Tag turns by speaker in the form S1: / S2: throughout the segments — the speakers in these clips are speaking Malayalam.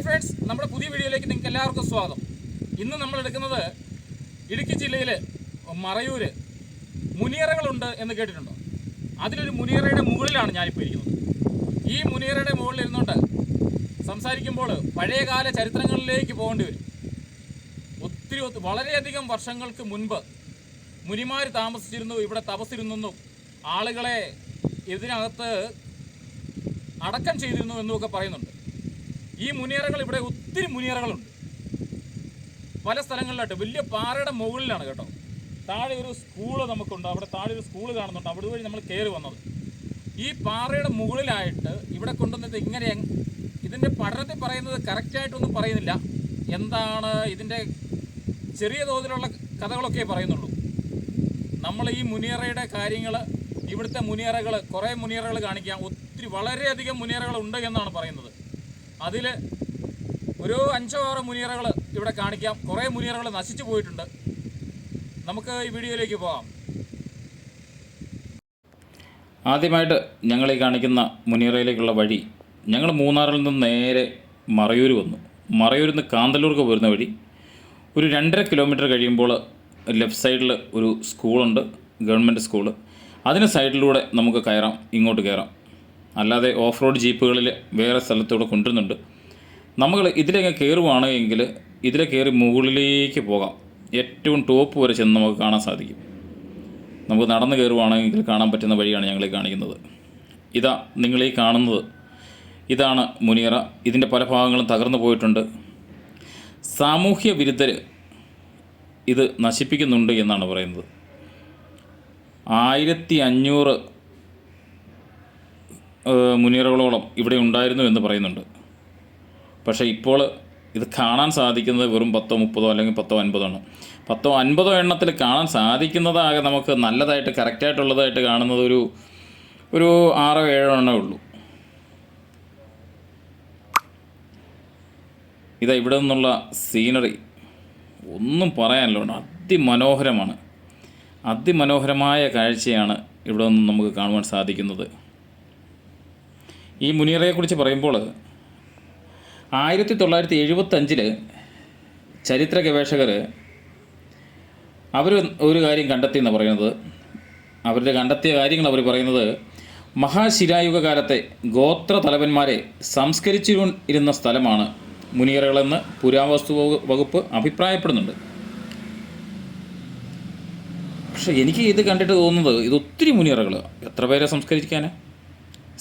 S1: ഹായ് ഫ്രണ്ട്സ് നമ്മുടെ പുതിയ വീഡിയോയിലേക്ക് നിങ്ങൾക്ക് എല്ലാവർക്കും സ്വാഗതം. ഇന്ന് നമ്മൾ എടുക്കുന്നത് ഇടുക്കി ജില്ലയിൽ മറയൂര് മുനിയറകളുണ്ട് എന്ന് കേട്ടിട്ടുണ്ടോ? അതിലൊരു മുനിയറയുടെ മുകളിലാണ് ഞാനിപ്പോൾ ഇരിക്കുന്നത്. ഈ മുനിയറയുടെ മുകളിൽ ഇരുന്നുകൊണ്ട് സംസാരിക്കുമ്പോൾ പഴയകാല ചരിത്രങ്ങളിലേക്ക് പോകേണ്ടി വരും. ഒത്തിരി വളരെയധികം വർഷങ്ങൾക്ക് മുൻപ് മുനിമാർ താമസിച്ചിരുന്നു ഇവിടെ തപസ്സിരുന്നെന്നും ആളുകളെ ഇതിനകത്ത് അടക്കം ചെയ്തിരുന്നു എന്നുമൊക്കെ പറയുന്നുണ്ട്. ഈ മുനിയറകൾ ഇവിടെ ഒത്തിരി മുനിയറകളുണ്ട്. പല സ്ഥലങ്ങളിലായിട്ട് വലിയ പാറയുടെ മുകളിലാണ് കേട്ടോ. താഴെ ഒരു സ്കൂൾ നമുക്കുണ്ട്. അവിടെ താഴെ ഒരു സ്കൂൾ കാണുന്നുണ്ട്. അവിടെ വഴി നമ്മൾ കയറി വന്നത്. ഈ പാറയുടെ മുകളിലായിട്ട് ഇവിടെ കൊണ്ടുവന്നത് ഇങ്ങനെ ഇതിന്റെ പഠനത്തിൽ പറയുന്നത് കറക്റ്റായിട്ടൊന്നും പറയുന്നില്ല. എന്താണ് ഇതിന്റെ ചെറിയ തോതിലുള്ള കഥകളൊക്കെ പറയുന്നുള്ളൂ. നമ്മൾ ഈ മുനിയറയുടെ കാര്യങ്ങൾ ഇവിടുത്തെ മുനിയറകൾ കുറേ മുനിയറകൾ കാണിക്കാം. ഒത്തിരി വളരെയധികം മുനിയറകൾ ഉണ്ട് എന്നാണ് പറയുന്നത്. അതിൽ ഒരു അഞ്ചോ ആറോ മുനിയറകൾ ഇവിടെ കാണിക്കാം. കുറേ മുനിയറകൾ നശിച്ചു പോയിട്ടുണ്ട്. നമുക്ക് ഈ വീഡിയോയിലേക്ക് പോകാം.
S2: ആദ്യമായിട്ട് ഞങ്ങൾ ഈ കാണിക്കുന്ന മുനിയറയിലേക്കുള്ള വഴി ഞങ്ങൾ മൂന്നാറിൽ നിന്ന് നേരെ മറയൂർ വന്നു. മറയൂരിൽ നിന്ന് കാന്തല്ലൂർക്ക് പോരുന്ന വഴി ഒരു രണ്ടര കിലോമീറ്റർ കഴിയുമ്പോൾ ലെഫ്റ്റ് സൈഡിൽ ഒരു സ്കൂളുണ്ട് ഗവൺമെന്റ് സ്കൂൾ. അതിന് സൈഡിലൂടെ നമുക്ക് കയറാം ഇങ്ങോട്ട് കയറാം. അല്ലാതെ ഓഫ് റോഡ് ജീപ്പുകളിൽ വേറെ സ്ഥലത്തൂടെ കൊണ്ടുവരുന്നുണ്ട്. നമ്മൾ ഇതിലേക്ക് കയറുവാണ് ഇതിലെ കയറി മുകളിലേക്ക് പോകാം. ഏറ്റവും ടോപ്പ് വരെ ചെന്ന് നമുക്ക് കാണാൻ സാധിക്കും. നമുക്ക് നടന്നു കയറുവാണെങ്കിൽ കാണാൻ പറ്റുന്ന വഴിയാണ് ഞങ്ങൾ കാണിക്കുന്നത്. ഇതാ നിങ്ങൾ ഈ കാണുന്നത്. ഇതാണ് മുനിയറ. ഇതിന്റെ പല ഭാഗങ്ങളും തകർന്നു പോയിട്ടുണ്ട്. സാമൂഹ്യ വിരുദ്ധർ ഇത് നശിപ്പിക്കുന്നുണ്ട് എന്നാണ് പറയുന്നത്. ആയിരത്തി അഞ്ഞൂറ് ഏഹ്, മുനിയറകളോളം ഇവിടെ ഉണ്ടായിരുന്നു എന്ന് പറയുന്നുണ്ട്. പക്ഷേ ഇപ്പോൾ ഇത് കാണാൻ സാധിക്കുന്നത് വെറും പത്തോ മുപ്പതോ അല്ലെങ്കിൽ പത്തോ അൻപതോ ആണ് പത്തോ അൻപതോ എണ്ണത്തിൽ കാണാൻ സാധിക്കുന്നതാകെ നമുക്ക് നല്ലതായിട്ട് കറക്റ്റായിട്ടുള്ളതായിട്ട് കാണുന്നത് ഒരു ഒരു ആറോ ഏഴോ എണ്ണേ ഉള്ളൂ. ഇതാ ഇവിടെ നിന്നുള്ള സീനറി ഒന്നും പറയാനല്ലോ അതിമനോഹരമാണ്. അതിമനോഹരമായ കാഴ്ചയാണ് ഇവിടെ നിന്ന് നമുക്ക് കാണുവാൻ സാധിക്കുന്നത്. ഈ മുനീറയെക്കുറിച്ച് പറയുമ്പോൾ ആയിരത്തി തൊള്ളായിരത്തി എഴുപത്തഞ്ചിൽ ചരിത്ര ഗവേഷകർ അവർ ഒരു കാര്യം കണ്ടെത്തി എന്ന് പറയുന്നത്. അവരുടെ കണ്ടെത്തിയ കാര്യങ്ങൾ അവർ പറയുന്നത് മഹാശിരായുഗ കാലത്തെ ഗോത്ര തലവന്മാരെ സംസ്കരിച്ചു ഇരുന്ന സ്ഥലമാണ് മുനിയറകളെന്ന് പുരാവസ്തു വകുപ്പ് അഭിപ്രായപ്പെടുന്നുണ്ട്. പക്ഷേ എനിക്ക് ഇത് കണ്ടിട്ട് തോന്നുന്നത് ഇത് ഒത്തിരി മുനിയറകൾ എത്ര പേരെ സംസ്കരിക്കാനാ?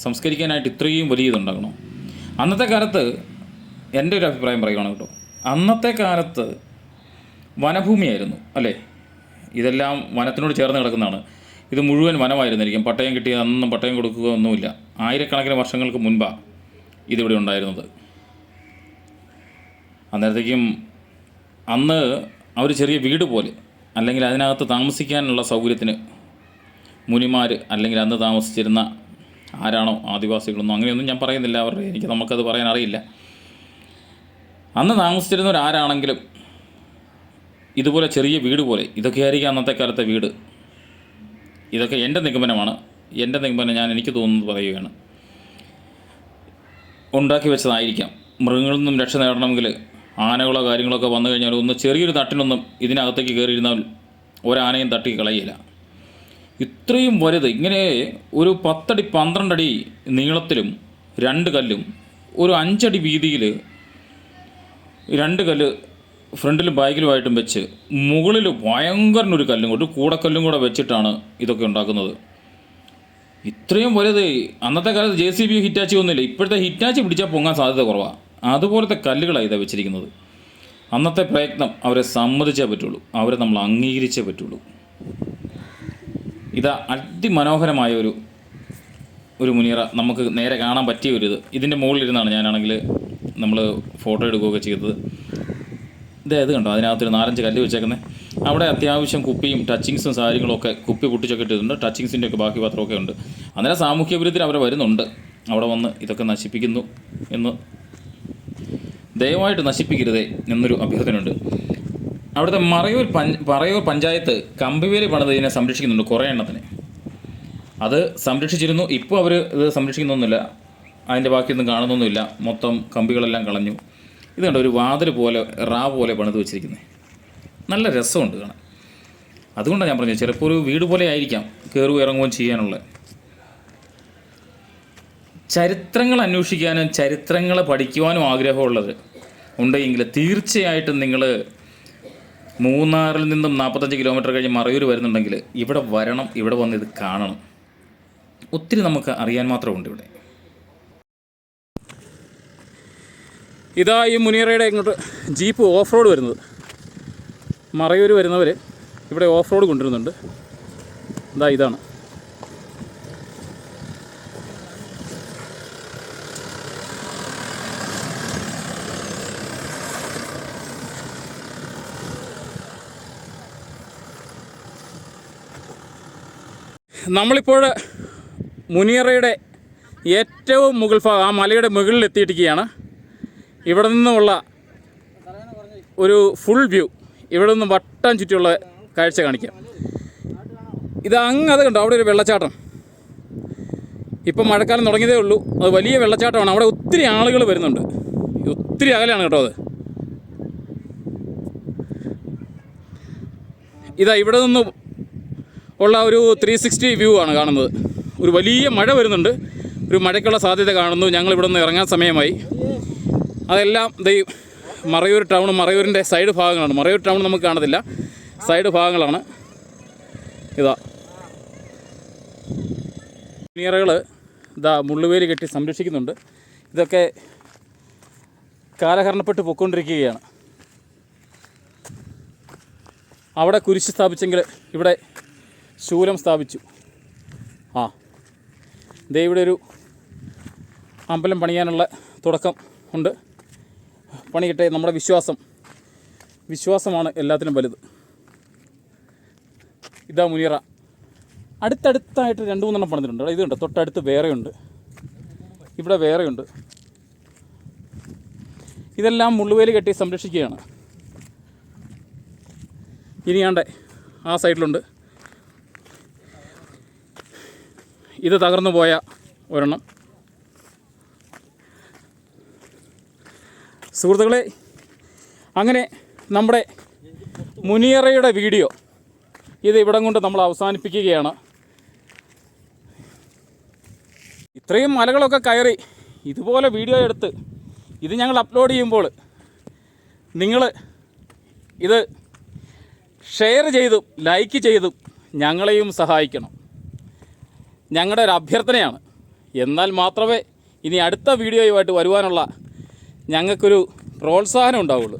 S2: സംസ്കരിക്കാനായിട്ട് ഇത്രയും വലിയ അന്നത്തെ കാലത്ത് എന്റെ ഒരു അഭിപ്രായം പറയുകയാണ് കേട്ടോ അന്നത്തെ കാലത്ത് വനഭൂമിയായിരുന്നു അല്ലേ? ഇതെല്ലാം വനത്തിനോട് ചേർന്ന് കിടക്കുന്നതാണ്. ഇത് മുഴുവൻ വനമായിരുന്നിരിക്കും. പട്ടയം കിട്ടിയ അന്നും പട്ടയം കൊടുക്കുക ഒന്നുമില്ല. ആയിരക്കണക്കിന് വർഷങ്ങൾക്ക് മുൻപാണ് ഇതിവിടെ ഉണ്ടായിരുന്നത്. അന്നേരത്തേക്കും അന്ന് അവർ ചെറിയ വീട് പോലെ അല്ലെങ്കിൽ അതിനകത്ത് താമസിക്കാനുള്ള സൗകര്യത്തിന് മുനിമാർ അല്ലെങ്കിൽ അന്ന് താമസിച്ചിരുന്ന ആരാണോ ആദിവാസികളൊന്നും അങ്ങനെയൊന്നും ഞാൻ പറയുന്നില്ല. അവരുടെ എനിക്ക് നമുക്കത് പറയാൻ അറിയില്ല. അന്ന് താമസിച്ചിരുന്നവർ ആരാണെങ്കിലും ഇതുപോലെ ചെറിയ വീട് പോലെ ഇതൊക്കെ ആയിരിക്കും അന്നത്തെ കാലത്തെ വീട്. ഇതൊക്കെ എന്റെ നിഗമനമാണ്. എന്റെ നിഗമനം ഞാൻ എനിക്ക് തോന്നുന്നത് പറയുകയാണ്. ഉണ്ടാക്കി വെച്ചതായിരിക്കാം. മൃഗങ്ങളിൽ നിന്നും രക്ഷ നേടണമെങ്കിൽ ആനകളോ കാര്യങ്ങളൊക്കെ വന്നു കഴിഞ്ഞാൽ ഒന്ന് ചെറിയൊരു തട്ടിനൊന്നും ഇതിനകത്തേക്ക് കയറിയിരുന്നാൽ ഒരാനയും തട്ടി കളയില്ല ഇത്രയും വലുത് ഇങ്ങനെ ഒരു പത്തടി പന്ത്രണ്ടടി നീളത്തിലും രണ്ട് കല്ലും ഒരു അഞ്ചടി വീതിയിൽ രണ്ട് കല്ല് ഫ്രണ്ടിലും ബാക്കിലുമായിട്ടും വെച്ച് മുകളിൽ ഭയങ്കരനൊരു കല്ലും ഒരു കൂടക്കല്ലും കൂടെ വെച്ചിട്ടാണ് ഇതൊക്കെ ഉണ്ടാക്കുന്നത്. ഇത്രയും വലുത് അന്നത്തെ കാലത്ത് ജെ സി ബി ഹിറ്റാച്ചി ഒന്നുമില്ല ഇപ്പോഴത്തെ ഹിറ്റാച്ചി പിടിച്ചാൽ പൊങ്ങാൻ സാധ്യത കുറവാണ് അതുപോലത്തെ കല്ലുകളാണ് ഇതാ വെച്ചിരിക്കുന്നത്. അന്നത്തെ പ്രയത്നം അവരെ സമ്മതിച്ചേ പറ്റുള്ളൂ അവരെ നമ്മൾ അംഗീകരിച്ചേ പറ്റുള്ളൂ. ഇതാ അതിമനോഹരമായ ഒരു ഒരു മുനിയറ നമുക്ക് നേരെ കാണാൻ പറ്റിയ ഒരു ഇത്. ഇതിന്റെ മുകളിലിരുന്നാണ് ഞാനാണെങ്കിൽ നമ്മൾ ഫോട്ടോ എടുക്കുകയൊക്കെ ചെയ്തത്. ഇതേ ഇത് കണ്ടോ? അതിനകത്തൊരു നാലഞ്ച് കല്ല് വെച്ചേക്കുന്നത് അവിടെ അത്യാവശ്യം കുപ്പിയും ടച്ചിങ്സും സാരികളൊക്കെ കുപ്പി പൊട്ടിച്ചൊക്കെ ഇട്ടിട്ടുണ്ട്. ടച്ചിങ്സിന്റെ ഒക്കെ ബാക്കി പത്രമൊക്കെ ഉണ്ട്. അന്നേരം സാമൂഹ്യ വിരുദ്ധത്തിൽ അവർ വരുന്നുണ്ട്. അവിടെ വന്ന് ഇതൊക്കെ നശിപ്പിക്കുന്നു എന്ന്. ദയവായിട്ട് നശിപ്പിക്കരുതേ എന്നൊരു അഭ്യർത്ഥനയുണ്ട്. അവിടുത്തെ മറയൂർ പഞ്ച പറയൂർ പഞ്ചായത്ത് കമ്പിവേലി പണിത് ഇതിനെ സംരക്ഷിക്കുന്നുണ്ട് കുറേ എണ്ണത്തിന്. അത് സംരക്ഷിച്ചിരുന്നു. ഇപ്പോൾ അവർ ഇത് സംരക്ഷിക്കുന്നൊന്നുമില്ല. അതിന്റെ ബാക്കിയൊന്നും കാണുന്നൊന്നുമില്ല. മൊത്തം കമ്പികളെല്ലാം കളഞ്ഞു. ഇത് കണ്ടോ ഒരു വാതിൽ പോലെ റാ പോലെ പണിത് വെച്ചിരിക്കുന്നത് നല്ല രസമുണ്ട് കാണാൻ. അതുകൊണ്ടാണ് ഞാൻ പറഞ്ഞത് ചിലപ്പോൾ ഒരു വീട് പോലെ ആയിരിക്കാം കയറുകയും ഇറങ്ങുകയും ചെയ്യാനുള്ള. ചരിത്രങ്ങൾ അന്വേഷിക്കാനും ചരിത്രങ്ങളെ പഠിക്കുവാനും ആഗ്രഹമുള്ളത് ഉണ്ടെങ്കിൽ തീർച്ചയായിട്ടും നിങ്ങൾ മൂന്നാറിൽ നിന്നും നാൽപ്പത്തഞ്ച് കിലോമീറ്റർ കഴിഞ്ഞ് മറയൂർ വരുന്നുണ്ടെങ്കിൽ ഇവിടെ വരണം ഇവിടെ വന്ന് ഇത് കാണണം. ഒത്തിരി നമുക്ക് അറിയാൻ മാത്രമുണ്ട് ഇവിടെ.
S1: ഇതാ ഈ മുനിയറയുടെ ഇങ്ങോട്ട് ജീപ്പ് ഓഫ് റോഡ് വരുന്നത്. മറയൂർ വരുന്നവർ ഇവിടെ ഓഫ് റോഡ് കൊണ്ടുവരുന്നുണ്ട്. ഇതാ ഇതാണ്. നമ്മളിപ്പോൾ മുനിയറയുടെ ഏറ്റവും മുകൾ ഭാഗം ആ മലയുടെ മുകളിൽ എത്തിയിട്ടിരിക്കുകയാണ്. ഇവിടെ നിന്നുമുള്ള ഒരു ഫുൾ വ്യൂ ഇവിടെ നിന്ന് വട്ടം ചുറ്റിയുള്ള കാഴ്ച കാണിക്കാം. ഇത് അങ്ങ് അത് കണ്ടോ? അവിടെ ഒരു വെള്ളച്ചാട്ടം. ഇപ്പം മഴക്കാലം തുടങ്ങിയതേ ഉള്ളൂ. അത് വലിയ വെള്ളച്ചാട്ടമാണ്. അവിടെ ഒത്തിരി ആളുകൾ വരുന്നുണ്ട്. ഒത്തിരി അകലെയാണ് കേട്ടോ അത്. ഇതാ ഇവിടെ നിന്ന് ഉള്ള ഒരു ത്രീ സിക്സ്റ്റി വ്യൂ ആണ് കാണുന്നത്. ഒരു വലിയ മഴ വരുന്നുണ്ട്. ഒരു മഴയ്ക്കുള്ള സാധ്യത കാണുന്നു. ഞങ്ങൾ ഇവിടെ നിന്ന് ഇറങ്ങാൻ സമയമായി. അതെല്ലാം ദൈ മറയൂർ ടൗൺ മറയൂരിന്റെ സൈഡ് ഭാഗങ്ങളാണ്. മറയൂർ ടൗൺ നമുക്ക് കാണത്തില്ല. സൈഡ് ഭാഗങ്ങളാണ്. ഇതാ. നീറകൾ ഇതാ മുള്ളുവേലി കെട്ടി സംരക്ഷിക്കുന്നുണ്ട്. ഇതൊക്കെ കാലഹരണപ്പെട്ട് പൊക്കൊണ്ടിരിക്കുകയാണ് അവിടെ കുരിശ് സ്ഥാപിച്ചെങ്കിൽ ഇവിടെ ശൂലം സ്ഥാപിച്ചു. ആ. ദേ ഇവിടെ ഒരു അമ്പലം പണിയാനുള്ള തുടക്കം ഉണ്ട്. പണിയട്ടെ നമ്മുടെ വിശ്വാസം. വിശ്വാസമാണ് എല്ലാത്തിനും വലുത്. ഇതാ മുനീറ. അടുത്തടുത്തായിട്ട് രണ്ട് മൂന്നെണ്ണം പണിതിട്ടുണ്ട്. ഇതുണ്ട്. തൊട്ടടുത്ത് വേറെയുണ്ട്. ഇവിടെ വേറെയുണ്ട്. ഇതെല്ലാം മുള്ളുവേലി കെട്ടി സംരക്ഷിക്കുകയാണ്. ഇനിയാണ്ട് ആ സൈഡിലുണ്ട്. ഇത് തകർന്നു പോയ ഒരെണ്ണം. സുഹൃത്തുക്കളെ അങ്ങനെ നമ്മുടെ മുനിയറയുടെ വീഡിയോ ഇത് ഇവിടം കൊണ്ട് നമ്മൾ അവസാനിപ്പിക്കുകയാണ്. ഇത്രയും മലകളൊക്കെ കയറി ഇതുപോലെ വീഡിയോ എടുത്ത് ഇത് ഞങ്ങൾ അപ്ലോഡ് ചെയ്യുമ്പോൾ നിങ്ങൾ ഇത് ഷെയർ ചെയ്തും ലൈക്ക് ചെയ്തും ഞങ്ങളെയും സഹായിക്കണം. ഞങ്ങളുടെ ഒരു അഭ്യർത്ഥനയാണ്. എന്നാൽ മാത്രമേ ഇനി അടുത്ത വീഡിയോയുമായിട്ട് വരുവാനുള്ള ഞങ്ങൾക്കൊരു പ്രോത്സാഹനം ഉണ്ടാവുള്ളൂ.